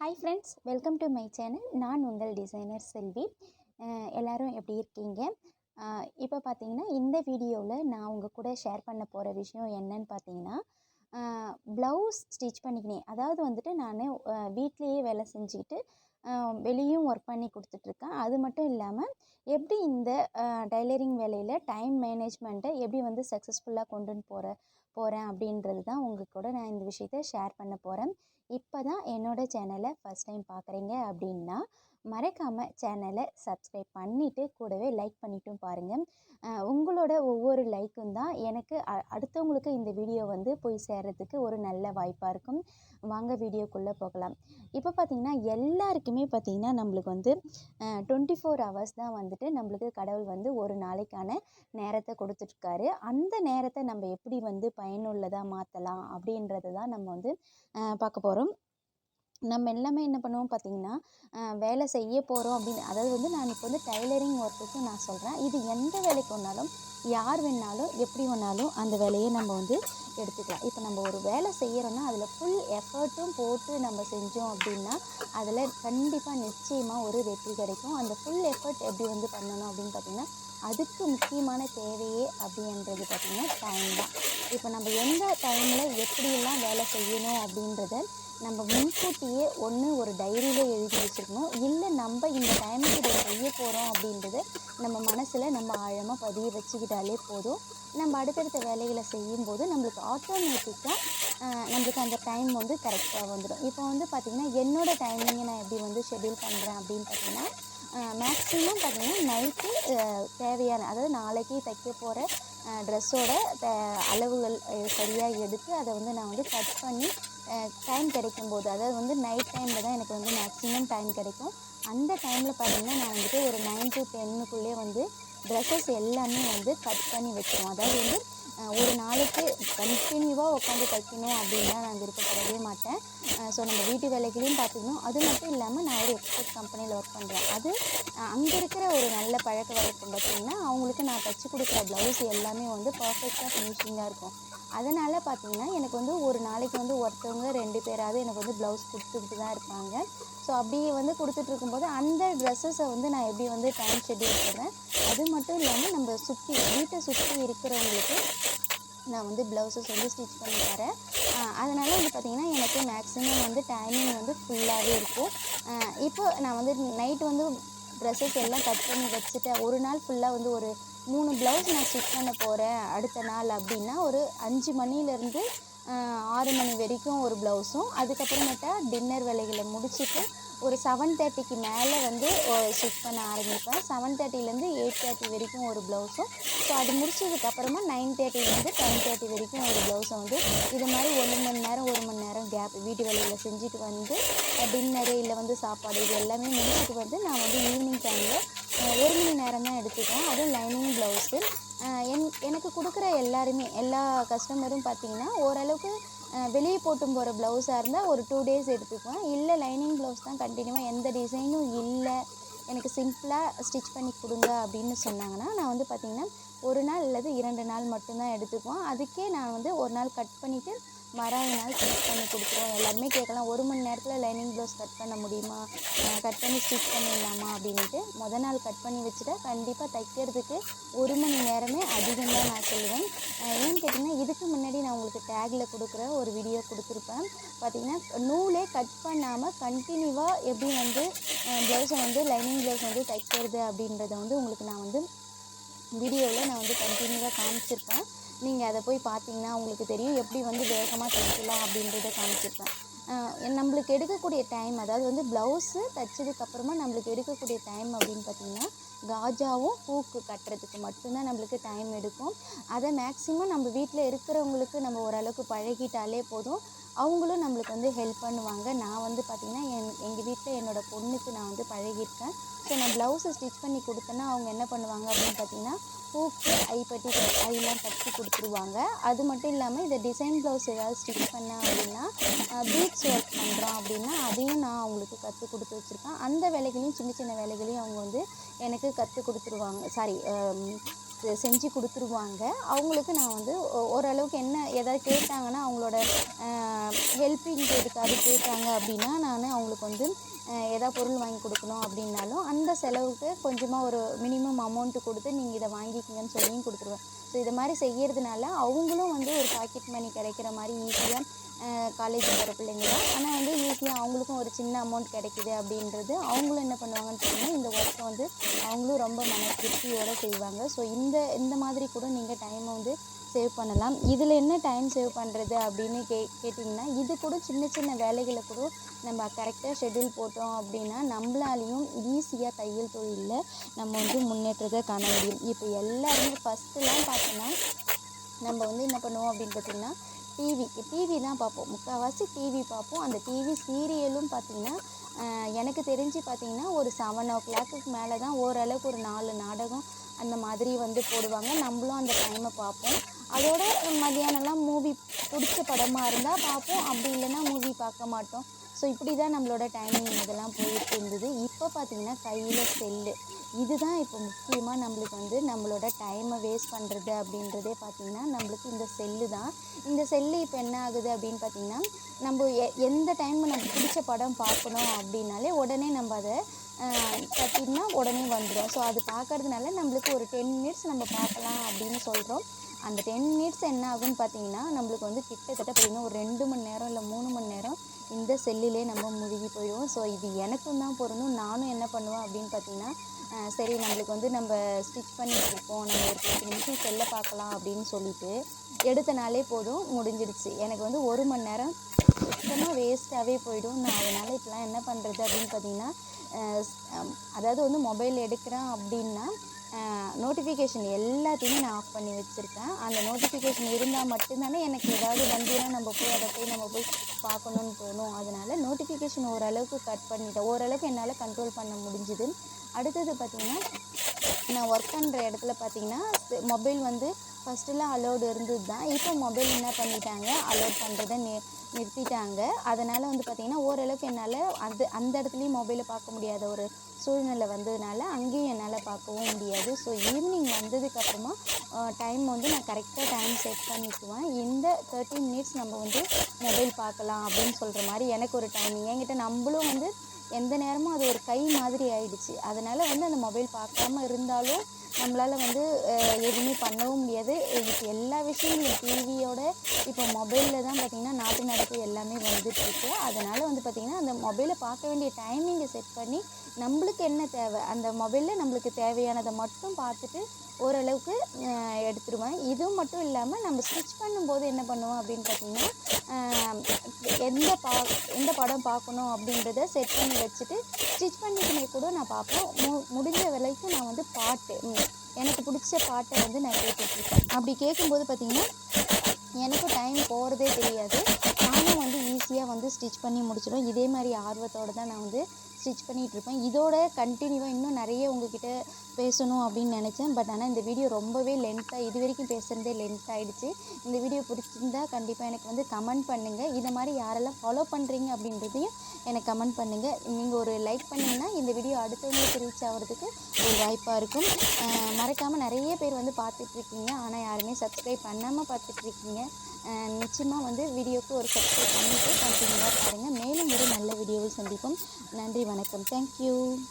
Hi friends welcome to my channel நான் உங்கள் designer செல்வி. எல்லோரும் எப்படி இருக்கீங்க? இப்போ பார்த்தீங்கன்னா இந்த வீடியோவில் நான் உங்கள் கூட ஷேர் பண்ண போகிற விஷயம் என்னன்னு பார்த்தீங்கன்னா ப்ளவுஸ் ஸ்டிச் பண்ணிக்கினேன். அதாவது வந்துட்டு நான் வீட்லேயே வேலை செஞ்சுக்கிட்டு வெளியும் ஒர்க் பண்ணி கொடுத்துட்ருக்கேன். அது மட்டும் இல்லாமல் எப்படி இந்த டைலரிங் வேலையில் டைம் மேனேஜ்மெண்ட்டை எப்படி வந்து சக்ஸஸ்ஃபுல்லாக கொண்டுன்னு போகிற போகிறேன் அப்படின்றது தான் உங்கள் கூட நான் இந்த விஷயத்த ஷேர் பண்ண போகிறேன் இப்போ தான் என்னோடய சேனலை ஃபஸ்ட் டைம் பார்க்குறீங்க அப்படின்னா மறக்காமல் சேனலை சப்ஸ்கிரைப் பண்ணிவிட்டு கூடவே லைக் பண்ணிட்டும் பாருங்கள் உங்களோட ஒவ்வொரு லைக்கும் தான் எனக்கு அடுத்தவங்களுக்கு இந்த வீடியோ வந்து போய் சேர்றதுக்கு ஒரு நல்ல வாய்ப்பாக இருக்கும். வாங்க வீடியோக்குள்ளே போகலாம். இப்போ பார்த்திங்கன்னா எல்லாருக்குமே பார்த்திங்கன்னா நம்மளுக்கு வந்து டுவெண்ட்டி ஃபோர் ஹவர்ஸ் தான் வந்துட்டு நம்மளுக்கு கடவுள் வந்து ஒரு நாளைக்கான நேரத்தை கொடுத்துட்ருக்காரு. அந்த நேரத்தை நம்ம எப்படி வந்து பயனுள்ளதாக மாற்றலாம் அப்படின்றத தான் நம்ம வந்து பார்க்க போகிறோம் நம்ம எல்லாமே என்ன பண்ணுவோம் பார்த்தீங்கன்னா வேலை செய்ய போகிறோம் அப்படின்னு அதாவது வந்து நான் இப்போ வந்து டைலரிங் ஒர்க்குக்கு நான் சொல்கிறேன் இது எந்த வேலைக்கு வேணாலும் யார் வேணாலும் எப்படி வேணாலும் அந்த வேலையை நம்ம வந்து எடுத்துக்கலாம். இப்போ நம்ம ஒரு வேலை செய்கிறோன்னா அதில் ஃபுல் எஃபர்ட்டும் போட்டு நம்ம செஞ்சோம் அப்படின்னா அதில் கண்டிப்பாக நிச்சயமாக ஒரு வெற்றி கிடைக்கும். அந்த ஃபுல் எஃபர்ட் எப்படி வந்து பண்ணணும் அப்படின்னு பார்த்தீங்கன்னா அதுக்கு முக்கியமான தேவையே அப்படின்றது பார்த்திங்கன்னா டைம் தான். இப்போ நம்ம எந்த டைமில் எப்படியெல்லாம் வேலை செய்யணும் அப்படின்றத நம்ம முன்கூட்டியே ஒன்று ஒரு டைரியில் எழுதி வச்சுருக்கணும். இல்லை நம்ம இந்த டைமுக்கு இதை செய்ய போகிறோம் அப்படின்றது நம்ம மனசில் நம்ம ஆழமாக பதிய வச்சுக்கிட்டாலே போதும். நம்ம அடுத்தடுத்த வேலைகளை செய்யும்போது நம்மளுக்கு ஆட்டோமேட்டிக்காக நம்மளுக்கு அந்த டைம் வந்து கரெக்டாக வந்துடும். இப்போ வந்து பார்த்திங்கன்னா என்னோடய டைமிங்கை நான் எப்படி வந்து ஷெடியூல் பண்ணுறேன் அப்படின்னு பார்த்தீங்கன்னா மேக்ஸிமம் பார்த்திங்கன்னா நைட்டு தேவையான அதாவது நாளைக்கு தைக்க போகிற ட்ரெஸ்ஸோட அளவுகள் சரியாக எடுத்து அதை வந்து நான் வந்து கட் பண்ணி டைம் கிடைக்கும் போது அதாவது வந்து நைட் டைமில் தான் எனக்கு வந்து மேக்ஸிமம் டைம் கிடைக்கும். அந்த டைமில் பார்த்திங்கன்னா நான் வந்துட்டு ஒரு நைன் டு டென்னுக்குள்ளேயே வந்து ட்ரெஸ்ஸஸ் எல்லாமே வந்து கட் பண்ணி வச்சுருவோம். அதாவது வந்து ஒரு நாளைக்கு கண்டினியூவாக உட்காந்து தைக்கணும் அப்படின்லாம் நான் விருப்பப்படவே மாட்டேன். ஸோ நம்ம வீட்டு வேலைகளையும் பார்த்துக்கணும். அது மட்டும் இல்லாமல் நான் ஒரு எக்ஸ்போர்ட் கம்பெனியில் ஒர்க் பண்ணுறேன் அது அங்கே இருக்கிற ஒரு நல்ல பழக்க வழக்கம் பார்த்திங்கன்னா அவங்களுக்கு நான் தைச்சி கொடுக்குற ப்ளவுஸ் எல்லாமே வந்து பர்ஃபெக்டாக ஃபினிஷிங்காக இருக்கும். அதனால் பார்த்திங்கன்னா எனக்கு வந்து ஒரு நாளைக்கு வந்து ஒருத்தவங்க ரெண்டு பேராவது எனக்கு வந்து ப்ளவுஸ் கொடுத்துக்கிட்டு தான் இருப்பாங்க. ஸோ அப்படியே வந்து கொடுத்துட்ருக்கும்போது அந்த ட்ரெஸ்ஸஸை வந்து நான் எப்படி வந்து டைம் ஷெட்யூல் போடுறேன்? அது மட்டும் இல்லாமல் நம்ம சுற்றி வீட்டை சுற்றி இருக்கிறவங்களுக்கு நான் வந்து ப்ளவுஸஸ் வந்து ஸ்டிச் பண்ணி தரேன். அதனால் வந்து பார்த்திங்கன்னா எனக்கு மேக்ஸிமம் வந்து டைமிங் வந்து ஃபுல்லாகவே இருக்கும். இப்போ நான் வந்து நைட் வந்து ட்ரெஸ்ஸஸ் எல்லாம் கட் பண்ணி வச்சுட்டேன். ஒரு நாள் ஃபுல்லாக வந்து ஒரு மூணு ப்ளவுஸ் நான் ஸ்டிச் பண்ண போகிறேன் அடுத்த நாள் அப்படின்னா ஒரு அஞ்சு மணிலேருந்து ஆறு மணி வரைக்கும் ஒரு ப்ளவுஸும் அதுக்கப்புறமேட்டா டின்னர் வேலைகளை முடிச்சுட்டு ஒரு செவன் தேர்ட்டிக்கு மேலே வந்து ஸ்டிச் பண்ண ஆரம்பிப்பேன். செவன் தேர்ட்டிலேருந்து எயிட் தேர்ட்டி வரைக்கும் ஒரு ப்ளவுஸும் ஸோ அது முடிச்சதுக்கப்புறமா நைன் தேர்ட்டிலேருந்து டென் தேர்ட்டி வரைக்கும் ஒரு ப்ளவுஸை வந்து இது மாதிரி ஒரு மணி நேரம் ஒரு மணி நேரம் கேப் வீட்டு வேலையில் செஞ்சுட்டு வந்து டின்னரு இல்லை வந்து சாப்பாடு இது எல்லாமே முடிச்சுட்டு வந்து நான் வந்து ஈவினிங் டைமில் ஒரு மணி நேரம் தான் எடுத்துக்குவேன் அதுவும் லைனிங் ப்ளவுஸு. என் எனக்கு கொடுக்குற எல்லாருமே எல்லா கஸ்டமரும் பார்த்திங்கன்னா ஓரளவுக்கு வெளியே போட்டும் போகிற ப்ளவுஸாக இருந்தால் ஒரு டூ டேஸ் எடுத்துக்குவேன். இல்லை லைனிங் ப்ளவுஸ் தான் கண்டினியூவாக எந்த டிசைனும் இல்லை. எனக்கு சிம்பிளாக ஸ்டிச் பண்ணி கொடுங்க அப்படின்னு சொன்னாங்கன்னா நான் வந்து பார்த்திங்கன்னா ஒரு நாள் அல்லது இரண்டு நாள் மட்டும்தான் எடுத்துக்குவோம் அதுக்கே நான் வந்து ஒரு நாள் கட் பண்ணிவிட்டு மறாவது நாள் ஸ்டிச் பண்ணி கொடுத்துருவோம் எல்லாருமே கேட்கலாம் ஒரு மணி நேரத்தில் லைனிங் ப்ளவுஸ் கட் பண்ண முடியுமா? கட் பண்ணி ஸ்டிச் பண்ணிடலாமா? அப்படின்ட்டு மொதல் நாள் கட் பண்ணி வச்சுட்டா கண்டிப்பாக தைக்கிறதுக்கு ஒரு மணி நேரமே அதிகம் தான் நான் சொல்லுவேன். ஏன்னு கேட்டிங்கன்னா இதுக்கு முன்னாடி நான் உங்களுக்கு டேக்கில் கொடுக்குற ஒரு வீடியோ கொடுத்துருப்பேன். பார்த்திங்கன்னா நூலே கட் பண்ணாமல் கண்டினியூவாக எப்படி வந்து ப்ளவுஸை வந்து லைனிங் ப்ளவுஸ் வந்து தைக்கிறது அப்படின்றத வந்து உங்களுக்கு நான் வந்து வீடியோவில் நான் வந்து கண்டினியூவாக காமிச்சிருப்பேன். நீங்கள் அதை போய் பார்த்தீங்கன்னா உங்களுக்கு தெரியும் எப்படி வந்து வேகமாக தைக்கலாம் அப்படின்றத காமிச்சிருப்பேன். நம்மளுக்கு எடுக்கக்கூடிய டைம் அதாவது வந்து ப்ளவுஸு தைச்சதுக்கப்புறமா நம்மளுக்கு எடுக்கக்கூடிய டைம் அப்படின்னு பார்த்தீங்கன்னா காஜாவும் பூக்கு கட்டுறதுக்கு மட்டும்தான் நம்மளுக்கு டைம் எடுக்கும். அதை மேக்ஸிமம் நம்ம வீட்டில் இருக்கிறவங்களுக்கு நம்ம ஓரளவுக்கு பழகிட்டாலே போதும். அவங்களும் நம்மளுக்கு வந்து ஹெல்ப் பண்ணுவாங்க. நான் வந்து பார்த்திங்கன்னா என் எங்கள் வீட்டில் என்னோடய பொண்ணுக்கு நான் வந்து பழகியிருக்கேன். ஸோ நான் ப்ளவுஸை ஸ்டிச் பண்ணி கொடுத்தேன்னா அவங்க என்ன பண்ணுவாங்க அப்படின்னு பார்த்தீங்கன்னா பூக்கு ஐப்பட்டி ஐலாம் தச்சு கொடுத்துருவாங்க. அது மட்டும் இல்லாமல் இந்த டிசைன் ப்ளவுஸ் ஏதாவது ஸ்டிச் பண்ணேன் அப்படின்னா பீட்ஸ் ஒர்க் பண்ணுறோம் அப்படின்னா அதையும் நான் அவங்களுக்கு கற்றுக் கொடுத்து வச்சுருக்கேன். அந்த வேலைகளையும் சின்ன சின்ன வேலைகளையும் அவங்க வந்து எனக்கு கற்றுக் கொடுத்துருவாங்க. சாரி um, செஞ்சு கொடுத்துருவாங்க. அவங்களுக்கு நான் வந்து ஓரளவுக்கு என்ன ஏதாவது கேட்டாங்கன்னா அவங்களோட ஹெல்ப்பிங் எதுக்காவது கேட்டாங்க அப்படின்னா நான் அவங்களுக்கு வந்து அஹ், ஏதாவது பொருள் வாங்கி கொடுக்கணும் அப்படின்னாலும் அந்த செலவுக்கு கொஞ்சமாக ஒரு மினிமம் அமௌண்ட்டு கொடுத்து நீங்கள் இதை வாங்கிக்கிங்கன்னு சொல்லியும் கொடுத்துருவேன். ஸோ இது மாதிரி செய்கிறதுனால அவங்களும் வந்து ஒரு பாக்கெட் மணி கிடைக்கிற மாதிரி ஈஸியாக காலேஜ் போகிற பிள்ளைங்க தான். ஆனால் வந்து ஈஸியாக அவங்களுக்கும் ஒரு சின்ன அமௌண்ட் கிடைக்குது அப்படின்றது அவங்களும் என்ன பண்ணுவாங்கன்னு பார்த்தீங்கன்னா இந்த ஒர்க்கை வந்து அவங்களும் ரொம்ப மன திருப்தியோடு செய்வாங்க. ஸோ இந்த இந்த மாதிரி கூட நீங்கள் டைமை வந்து சேவ் பண்ணலாம். இதில் என்ன டைம் சேவ் பண்ணுறது அப்படின்னு கே கேட்டிங்கன்னா இது கூட சின்ன சின்ன வேலைகளை கூட நம்ம கரெக்டாக ஷெட்யூல் போட்டோம் அப்படின்னா நம்மளாலையும் ஈஸியாக தையல் தொழிலில் நம்ம வந்து முன்னேற்றத்தை காண முடியும். இப்போ எல்லாருமே ஃபஸ்ட்டுலாம் பார்த்தோன்னா நம்ம வந்து என்ன பண்ணுவோம் அப்படின்னு பார்த்தீங்கன்னா டிவி டிவி தான் பார்ப்போம். முக்கால்வாசி டிவி பார்ப்போம். அந்த டிவி சீரியலும் பார்த்திங்கன்னா எனக்கு தெரிஞ்சு பார்த்திங்கன்னா ஒரு செவன் ஓ கிளாக்குக்கு மேலே தான் ஓரளவுக்கு ஒரு நாலு நாடகம் அந்த மாதிரி வந்து போடுவாங்க. நம்மளும் அந்த டைமை பார்ப்போம். அதோட மதியானம்லாம் மூவி பிடிச்ச படமாக இருந்தால் பார்ப்போம். அப்படி இல்லைன்னா மூவி பார்க்க மாட்டோம். ஸோ இப்படி தான் நம்மளோட டைமிங் இதெல்லாம் போயிட்டு இருந்தது. இப்போ பார்த்தீங்கன்னா கையில் செல்லு. இதுதான் இப்போ முக்கியமாக நம்மளுக்கு வந்து நம்மளோட டைமை வேஸ்ட் பண்ணுறது அப்படின்றதே பார்த்திங்கன்னா நம்மளுக்கு இந்த செல்லு தான். இந்த செல்லு இப்போ என்ன ஆகுது அப்படின்னு பார்த்திங்கன்னா நம்ம எ எந்த டைம் நம்ம பிடிச்ச படம் பார்க்கணும் அப்படின்னாலே உடனே நம்ம அதை தட்டினா உடனே வந்துடும் ஸோ அது பார்க்கறதுனால நம்மளுக்கு ஒரு டென் மினிட்ஸ் நம்ம பார்க்கலாம் அப்படின்னு சொல்கிறோம் அந்த டென் மினிட்ஸ் என்ன ஆகும்னு பார்த்தீங்கன்னா நம்மளுக்கு வந்து கிட்டத்தட்ட பார்த்திங்கன்னா ஒரு ரெண்டு மணி நேரம் இல்லை மூணு மணி நேரம் இந்த செல்லிலே நம்ம முழுகி போயிடுவோம். ஸோ இது எனக்கும் தான் பொருந்தும். நானும் என்ன பண்ணுவேன் அப்படின்னு பார்த்தீங்கன்னா சரி நம்மளுக்கு வந்து நம்ம ஸ்டிச் பண்ணிட்டு இருக்கோம் நம்ம ஒரு பத்து நிமிஷம் செல்லை பார்க்கலாம் அப்படின்னு சொல்லிட்டு எடுத்த நாளே போதும் முடிஞ்சிடுச்சு. எனக்கு வந்து ஒரு மணி நேரம் சுத்தமாக வேஸ்ட்டாகவே போயிடும். நான் அதனால் இப்போலாம் என்ன பண்ணுறது அப்படின்னு பார்த்தீங்கன்னா அதாவது வந்து மொபைல் எடுக்கிறேன் அப்படின்னா நோட்டிஃபிகேஷன் எல்லாத்தையுமே நான் ஆஃப் பண்ணி வச்சுருக்கேன். அந்த நோட்டிஃபிகேஷன் இருந்தால் மட்டும்தானே எனக்கு ஏதாவது வந்துன்னா நம்ம போய் அதை போய் நம்ம போய் பார்க்கணுன்னு தோணும். அதனால் நோட்டிஃபிகேஷன் ஓரளவுக்கு கட் பண்ணிட்டேன். ஓரளவுக்கு என்னால் கண்ட்ரோல் பண்ண முடிஞ்சுது. அடுத்தது பார்த்திங்கன்னா நான் ஒர்க் பண்ணுற இடத்துல பார்த்தீங்கன்னா மொபைல் வந்து ஃபஸ்ட்டுலாம் அலோடு இருந்தது தான். இப்போ மொபைல் என்ன பண்ணிட்டாங்க? அலோட் பண்ணுறதை நி நிறுத்திட்டாங்க. அதனால் வந்து பார்த்திங்கன்னா ஓரளவுக்கு என்னால் அது அந்த இடத்துலையும் மொபைலை பார்க்க முடியாத ஒரு சூழ்நிலை வந்ததுனால அங்கேயும் என்னால் பார்க்கவும் முடியாது. ஸோ ஈவினிங் வந்ததுக்கப்புறமா டைம் வந்து நான் கரெக்டாக டைம் செட் பண்ணிக்குவேன். இந்த தேர்ட்டி மினிட்ஸ் நம்ம வந்து மொபைல் பார்க்கலாம் அப்படின்னு சொல்கிற மாதிரி எனக்கு ஒரு டைமிங் என்கிட்ட நம்மளும் வந்து எந்த நேரமும் அது ஒரு கை மாதிரி ஆயிடுச்சு. அதனால் வந்து அந்த மொபைல் பார்க்காம இருந்தாலும் நம்மளால் வந்து எதுவுமே பண்ணவும் முடியாது. இப்போ எல்லா விஷயங்களும் டிவியோட இப்போ மொபைலில் தான் பார்த்திங்கன்னா நாட்டு நடப்பு எல்லாமே வந்துட்டுருக்கு. அதனால் வந்து பார்த்திங்கன்னா அந்த மொபைலை பார்க்க வேண்டிய டைமிங்கை செட் பண்ணி நம்மளுக்கு என்ன தேவை? அந்த மொபைலில் நம்மளுக்கு தேவையானதை மட்டும் பார்த்துட்டு ஓரளவுக்கு எடுத்துடுவேன். எடுத்துருவேன் மட்டும் இல்லாமல் நம்ம ஸ்டிச் பண்ணும்போது என்ன பண்ணுவோம் அப்படின்னு பார்த்திங்கன்னா எந்த பா எந்த படம் பார்க்கணும் அப்படின்றத செட் பண்ணி வச்சுட்டு ஸ்டிச் பண்ணிக்கினே கூட நான் பார்ப்பேன் மு முடிஞ்ச வரைக்கும் நான் வந்து பாட்டு எனக்கு பிடிச்ச பாட்டை வந்து நான் கேட்டுட்ருக்கேன் அப்படி கேட்கும்போது பார்த்திங்கன்னா எனக்கும் டைம் போகிறதே தெரியாது. நானும் வந்து ஈஸியாக வந்து ஸ்டிச் பண்ணி முடிச்சிடும் இதே மாதிரி ஆர்வத்தோடு தான் நான் வந்து ஸ்டிச் பண்ணிகிட்ருப்பேன். இதோட கண்டினியூவாக இன்னும் நிறைய உங்ககிட்ட பேசணும் அப்படின்னு நினச்சேன். பட் ஆனால் இந்த வீடியோ ரொம்பவே லென்த்தாக இது வரைக்கும் பேசுகிறதே லென்த் ஆகிடுச்சு இந்த வீடியோ பிடிச்சிருந்தா கண்டிப்பாக எனக்கு வந்து கமெண்ட் பண்ணுங்கள் இதை மாதிரி யாரெல்லாம் ஃபாலோ பண்ணுறீங்க அப்படின்றதையும் எனக்கு கமெண்ட் பண்ணுங்கள் நீங்கள் ஒரு லைக் பண்ணிங்கன்னா இந்த வீடியோ அடுத்தவங்களுக்கு ரீச் ஆகிறதுக்கு ஒரு வாய்ப்பாக இருக்கும். மறக்காமல் நிறைய பேர் வந்து பார்த்துட்ருக்கீங்க. ஆனால் யாருமே சப்ஸ்கிரைப் பண்ணாமல் பார்த்துட்ருக்கீங்க. நிச்சயமாக வந்து வீடியோக்கு ஒரு சப்ஸ்கிரைப் பண்ணிவிட்டு கண்டினியூவாக பாருங்கள் மேலும் ஒரு நல்ல வீடியோவில் சந்திப்போம். நன்றி வணக்கம். Nanay Pon. Thank you.